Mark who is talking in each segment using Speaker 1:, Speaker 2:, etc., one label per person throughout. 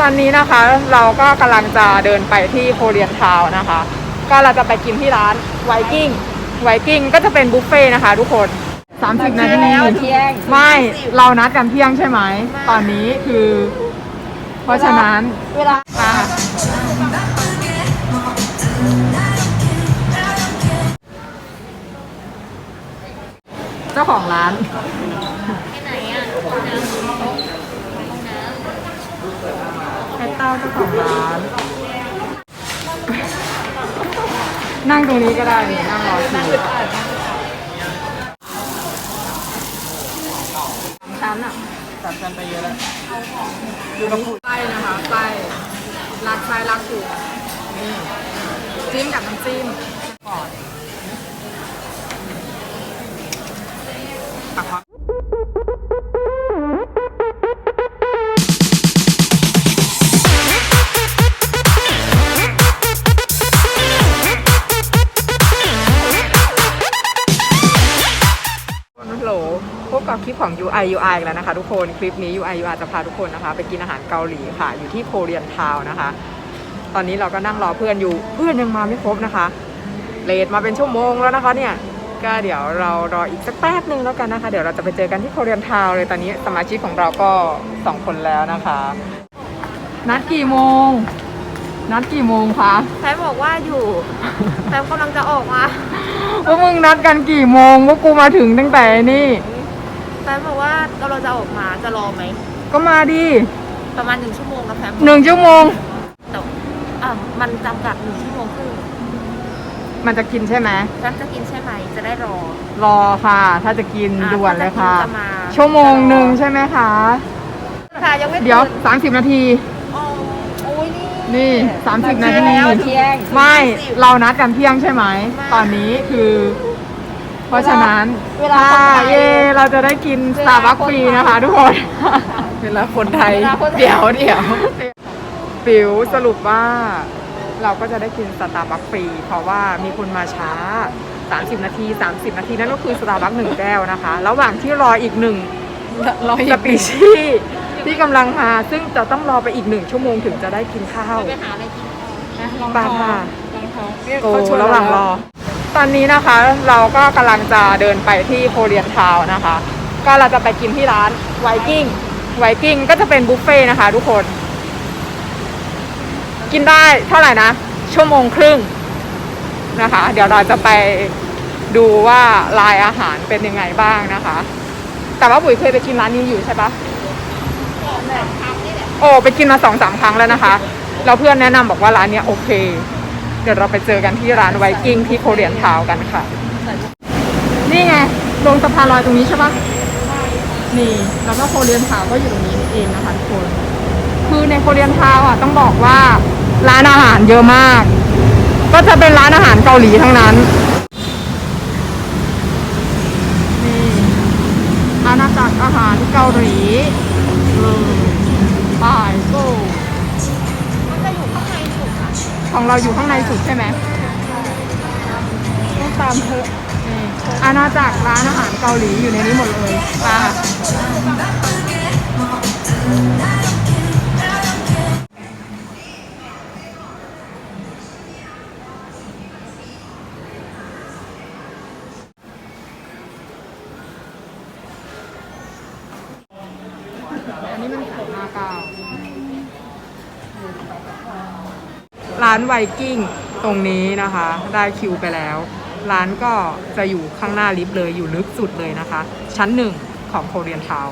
Speaker 1: ตอนนี้นะคะเราก็กำลังจะเดินไปที่โคเรียนทาวน์นะคะ ก็เราจะไปกินที่ร้านไวกิ้งไวกิ้งก็จะเป็นบุฟเฟ่ต์นะคะทุกคน 30 นาที
Speaker 2: เที่ยง
Speaker 1: ไม่เรานัดกันเที่ยงใช่ไหม ตอนนี้คือ เพราะฉะนั้น
Speaker 2: เวลา
Speaker 1: อะเจ้าของร้านให้เต้าเจ้าของร้าน นั่งตรงนี้ก็ได้นี่นั่งรอคิว
Speaker 2: ชั้นอะ
Speaker 1: จัดกันไปเยอะแล้วดูกระปุกไส้นะคะไส้รักไส้รักถูกนี่จิ้มกับน้ำจิ้มก่อนตักมา บกับคลิปของ UI UI อีกแล้วนะคะทุกคนคลิปนี้ UI UI จะพาทุกคนนะคะ ไปกินอาหารเกาหลีค่ะ อยู่ที่โคเรียนทาวน์นะคะ ตอนนี้เราก็นั่งรอเพื่อนอยู่เพื่อนยังมาไม่ครบนะคะเลทมาเป็นชั่วโมงแล้วนะคะเนี่ยก็เดี๋ยวเรารออีกสักแป๊บหนึ่งแล้วกันนะคะ เดี๋ยวเราจะไปเจอกันที่โคเรียนทาวน์เลยตอนนี้สมาชิกของเราก็สองคนแล้วนะคะ นัดกี่โมง นัดกี่โมงคะ
Speaker 2: แพมบอกว่าอยู่แพมกำลังจะออกมา
Speaker 1: ว่ามึงนัดกันกี่โมงว่ากูมาถึงตั้งแต่นี่
Speaker 2: แพมบอกว่าเราเราจะออกมาจะรอไหม
Speaker 1: ก็มาดิ
Speaker 2: ประมาณหนึ่งชั่วโมงนะแพม
Speaker 1: หนึ่งชั่วโมง
Speaker 2: แต่อะมันจำกัดหนึ่งชั่วโมงครึ่ง
Speaker 1: มันจะกินใช่ไหม
Speaker 2: แพมจะกินใช่ไหมจะได้รอ
Speaker 1: รอค่ะ ถ้าจะกิน
Speaker 2: อะ
Speaker 1: ด่วนเลยค่ะ
Speaker 2: ถ้าจะกินจะมา
Speaker 1: ชั่วโมงหนึ่งใช่ไหมคะ
Speaker 2: ค่ะยังไม่
Speaker 1: เดี๋ยว
Speaker 2: ตื่น
Speaker 1: 30 นาที
Speaker 2: อ๋อโอ้ยนี่
Speaker 1: นี่30 นาที
Speaker 2: แล้วเที่ยง
Speaker 1: ไม่ เรานัดกันเที่ยงใช่ไหม ตอนนี้คือ เพราะฉะนั้น
Speaker 2: เวลาคน
Speaker 1: ค่ะ
Speaker 2: ไทย
Speaker 1: เย่ เราจะได้กินส
Speaker 2: เว
Speaker 1: ตา
Speaker 2: ลา
Speaker 1: ร์บัค
Speaker 2: คน
Speaker 1: ฟรี
Speaker 2: ไทย
Speaker 1: นะคะทุกคน เวลาคนไทย
Speaker 2: เวลาคนไทย
Speaker 1: เดี๋ยวเดี๋ยวปิ๋วสรุปว่า เราก็จะได้กินสตาร์บัคฟรี เพราะว่ามีคนมาช้า 30 นาที 30 นาทีนั่นก็คือสตาร์บัคหนึ่งแก้วนะคะ ระหว่างที่รออีกหนึ่ง
Speaker 2: รอ
Speaker 1: สปีชีส์ที่กำลังมา ซึ่งจะต้องรอไปอีกหนึ่งชั่วโมงถึงจะได้กินข้าว
Speaker 2: ไปหาอะไรกินก่อน
Speaker 1: ลองค่ะ
Speaker 2: ลองท้อง
Speaker 1: โอ้ระหว่างรอ ตอนนี้นะคะเราก็กำลังจะเดินไปที่โคเรียนทาวน์นะคะ ก็เราจะไปกินที่ร้านไวกิ้งไวกิ้งก็จะเป็นบุฟเฟ่ต์นะคะ ทุกคน กินได้เท่าไหร่นะ ชั่วโมงครึ่งนะคะ เดี๋ยวเราจะไปดูว่าลายอาหารเป็นยังไงบ้างนะคะ แต่ว่าปุ๋ยเคยไปกินร้านนี้อยู่ใช่ปะโอ้ไปกินมาสองสามครั้งแล้วนะคะ เราเพื่อนแนะนำบอกว่าร้านเนี้ยโอเค เดี๋ยวเราไปเจอกันที่ร้านไวกิ้งที่โคเรียนทาวน์กันค่ะ นี่ไงลงสะพานลอยตรงนี้ใช่ปะนี่แล้วก็โคเรียนทาวน์ก็อยู่ตรงนี้เองนะคะทุกคน คือในโคเรียนทาวน์อะต้องบอกว่าร้านอาหารเยอะมาก ก็จะเป็นร้านอาหารเกาหลีทั้งนั้นนี่
Speaker 2: ข
Speaker 1: องเราอยู่ข้างในสุดใช่ไหมต้องตามเธออาณาจักรร้านอาหารเกาหลีอยู่ในนี้หมดเลยค่ะอันนี้มันของมาเกา ร้านไวกิ้งตรงนี้นะคะ ได้คิวไปแล้ว ร้านก็จะอยู่ข้างหน้าลิฟต์เลยอยู่ลึกสุดเลยนะคะ ชั้นหนึ่งของโคเรียนทาว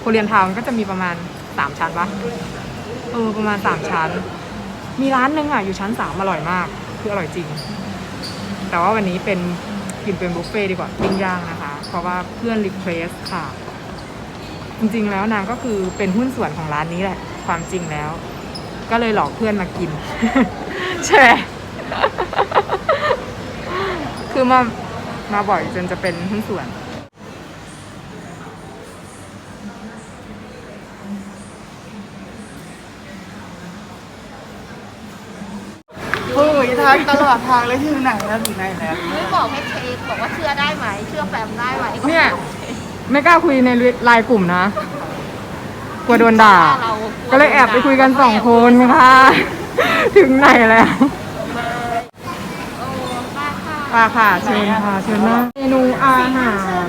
Speaker 1: โคเรียนทาวน์ก็จะมีประมาณสามชั้นปะเออประมาณสามชั้น มีร้านหนึ่งอะอยู่ชั้นสามอร่อยมาก คืออร่อยจริง แต่ว่าวันนี้เป็นกินเป็นบุฟเฟ่ดีกว่าปิ้งย่างนะคะ เพราะว่าเพื่อนรีเควสค่ะ จริงๆแล้วนางก็คือเป็นหุ้นส่วนของร้านนี้แหละ ความจริงแล้ว ก็เลยหลอกเพื่อนมากิน ใช่ไหมคือมามาบ่อยจนจะเป็นหุ้นส่วน
Speaker 3: เฮ้ยทางตลอดทางเลยที่ไหนแล้วถึงไหนแล้ว
Speaker 2: ไม่บอกให้เช็คบอกว่าเชื่อได้ไหม เชื่อแฟมได้ไหม
Speaker 1: เนี่ย ไม่กล้าคุยในไลน์กลุ่มนะ กลัวโดนด่า
Speaker 2: เรา
Speaker 1: ก็เลยแอบไปคุยกันสองคนค่ะ ถึงไหนแล้ว
Speaker 2: โอ้ป้าค่ะ
Speaker 1: มาค่ะเชิญค่ะเชิญนะเมนูอาหาร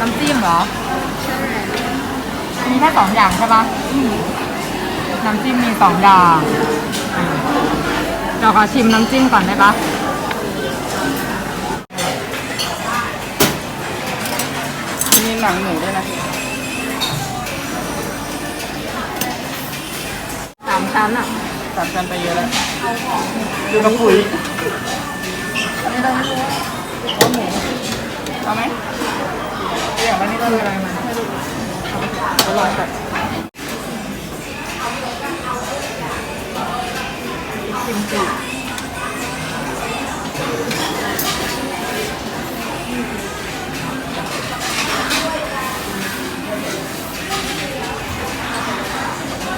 Speaker 1: น้ำจิ้มเหรอ
Speaker 2: ใช่
Speaker 1: มีแค่สองอย่างใช่ปะน้ำจิ้มมีสองอย่างอะ เราขอชิมน้ำจิ้มก่อนได้ปะ
Speaker 3: มีหนังหมูด้วยนะ
Speaker 1: สามชั้นอะ
Speaker 3: ตัดกันไปเยอะแล้วดูกระปุยเอาไหมอย่างวันนี้ก็
Speaker 1: คืออะไรมัน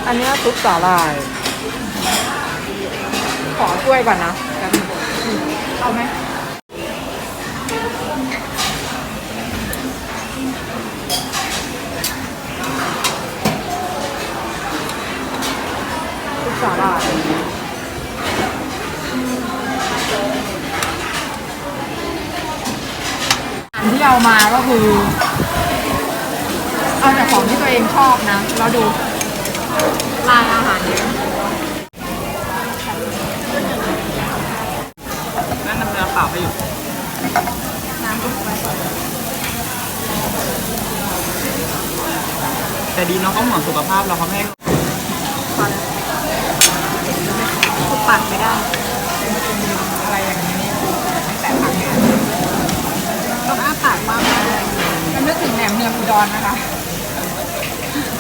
Speaker 3: อั
Speaker 1: นนี้ซุปสาหร่าย ขอถ้วยก่อนนะเอาไหมซุปสาหร่ายที่เอามาก็คือ เอาแต่ของที่ตัวเองชอบนะแล้วดู ลายอาหารเยอะ
Speaker 3: นั่นน้ำเนื้อเปล่าไปอยู่แต่ดีเนาะเขาห่วงสุขภาพเราเขาไม่ให้
Speaker 2: ถูกปัดไม่ได้
Speaker 1: อะไรอย่างนี้ไม่แต่ผักเลย
Speaker 2: ต้องอ้าปากมากเลย
Speaker 1: มันนึกถึงแหนมเนืองอุดรนะคะ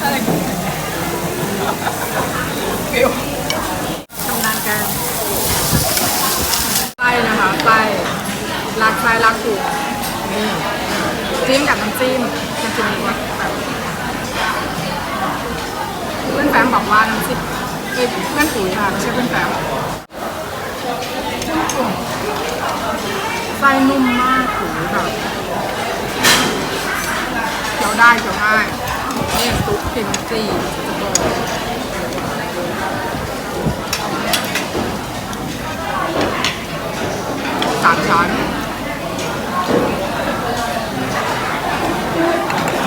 Speaker 1: อะไร ฟิว
Speaker 2: ทำงานกัน
Speaker 1: ไส้นะคะไส้รักไส้รักถูกนี่จิ้มกับน้ำจิ้มน้ำจิ้มนี้ว่าแบบเพื่อนแฟมบอกว่าน้ำจิ้มเอ้ยเพื่อนปุ๋ยค่ะไม่ใช่เพื่อนแฟมไส้นุ่มมากถูแบบเคี้ยวได้เคี้ยวง่ายนี่ซุปกิมจิจะบอก สามชั้น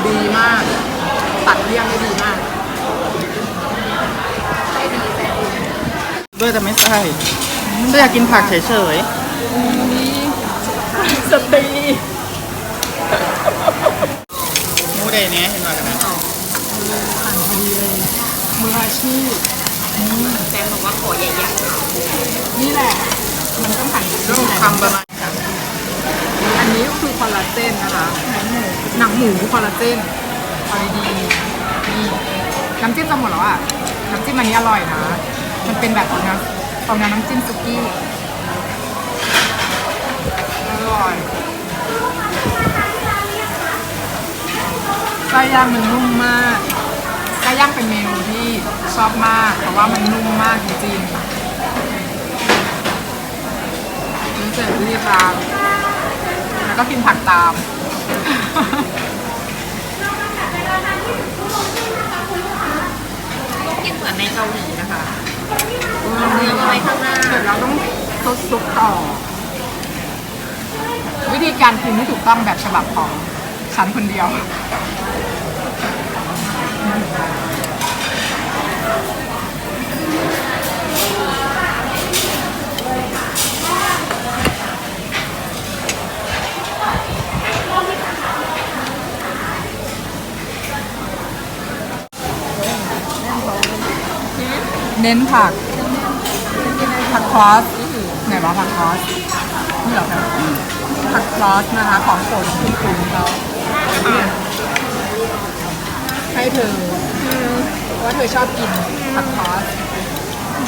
Speaker 1: ดีมาก ตัดเลี่ยงได้ดีมาก
Speaker 3: ด้วยแต่ไม่ใช่ก็อยากกินผักเฉย
Speaker 1: สตรี
Speaker 3: ๆมูเดย์เนี้ยเห็นว่ากันนะ
Speaker 1: หั่นพอดีเลยมืออาชีพ
Speaker 2: แฟนบอกว่าขอใหญ่
Speaker 1: นี่แหละ มันต้องหั่น
Speaker 3: ก็
Speaker 1: ต้อง
Speaker 3: ทำประมาณ
Speaker 1: อันนี้ก็คือคอลลาเจนนะคะหนังหมูหนังหมูคอลลาเจนเอาดีๆนี่น้ำจิ้มจะหมดแล้วอะ น้ำจิ้มอันนี้อร่อยนะ มันเป็นแบบของน้ำของน้ำจิ้มซุกี้ อร่อยไส้ย่างมันนุ่มมากไส้ย่างเป็นเมนูที่ชอบมาก เพราะว่ามันนุ่มมากจริงๆนี่ เสร็จวิธีตามแล้วก็กินผักตาม
Speaker 2: ๆต้องกินเหมือนในเกาหลีนะคะ
Speaker 1: เอา
Speaker 2: เนื้อมาไว้ข้างหน้า
Speaker 1: เสร็จแล้วต้องซดซุปต่อ วิธีการกินที่ถูกต้องแบบฉบับของฉันคนเดียว เน้นผัก ผักคลอสไหนวะผักคลอสนี่เหรอครับผักคลอสนะคะ ของโปรดของคุณคุณเขาให้เธอเพราะว่าเธอชอบกินผักคลอส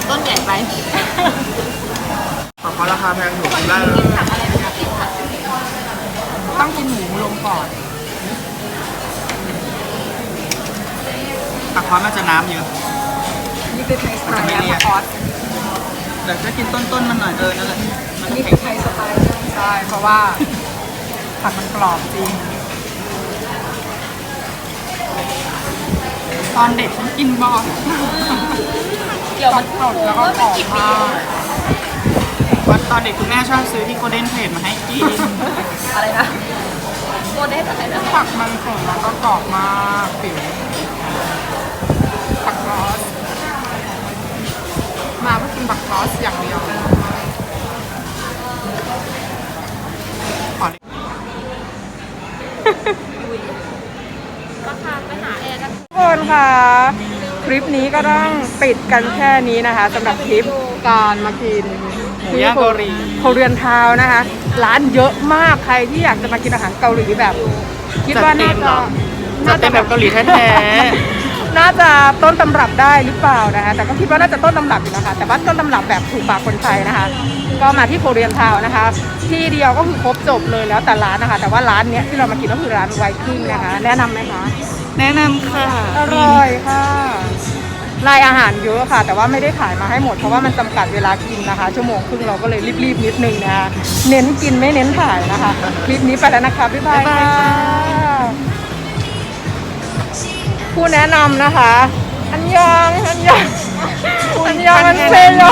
Speaker 2: ต้นใหญ่ไป
Speaker 3: ขอเขาราคาแพงถูกได้เลย
Speaker 1: ต้องกินหมูลงก่อน
Speaker 3: ผักคอนน่าจะน้ำเยอะ
Speaker 1: นี่คือเทสต์
Speaker 3: มันจะไม่เลี่ยน
Speaker 1: ผักคลอส
Speaker 3: แต่ดี๋ยวจะกินต้นๆมันหน่อยเออนั่นแหละมันจะ
Speaker 1: นี่
Speaker 3: แข็
Speaker 1: คื
Speaker 3: ง
Speaker 1: อไทยสไตล์ใช่เพราะว่าผักมันกรอบจริง
Speaker 3: ตอนเด็กฉันกินบ่อย
Speaker 2: เกี่ยวมัน
Speaker 1: สดแล้วก็กรอบมาก
Speaker 3: วันตอนเด็กคุณแม่ชอบซื้อที่โกลเด้นเพจมาให้กิน
Speaker 2: อะไรนะโมเดลอะไรนะ
Speaker 1: ผักมันสดแล้วก็กรอบมากปิ๋ว ลิปนี้ก็ต้องปิดกันแค่นี้นะคะสำหรับคลิปการมากิน
Speaker 3: หมูย่างเกาหลี
Speaker 1: โคเรียนทาวน์นะคะ ร้านเยอะมากใครที่อยากจะมากินอาหารเกาหลีแบบ คิดว่าน่าจะ
Speaker 3: จัดเต็มแบบเกาหลีแท้
Speaker 1: น่าจะต้นตำรับได้หรือเปล่านะคะ แต่ก็คิดว่าน่าจะต้นตำรับอยู่นะคะ แต่ว่าต้นตำรับแบบถูกปากคนไทยนะคะ ก็มาที่โคเรียนทาวน์นะคะ ที่เดียวก็คือครบจบเลยแล้วแต่ร้านนะคะ แต่ว่าร้านเนี้ยที่เรามากินก็คือร้านไวกิ้งนะคะ แนะนำไหมคะ
Speaker 3: ๆแนะนำค่ะ
Speaker 1: อร่อยค่ะ รายอาหารเยอะค่ะ แต่ว่าไม่ได้ขายมาให้หมดเพราะว่ามันจำกัดเวลากินนะคะ ชั่วโมงครึ่งเราก็เลยรีบๆนิดนึงนะคะเน้นกินไม่เน้นถ่ายนะคะคลิปนี้ไปแล้วนะคะบ๊ายบายค่ะผู้แนะนำนะคะ อันยองอันยองอันยองอันเซโย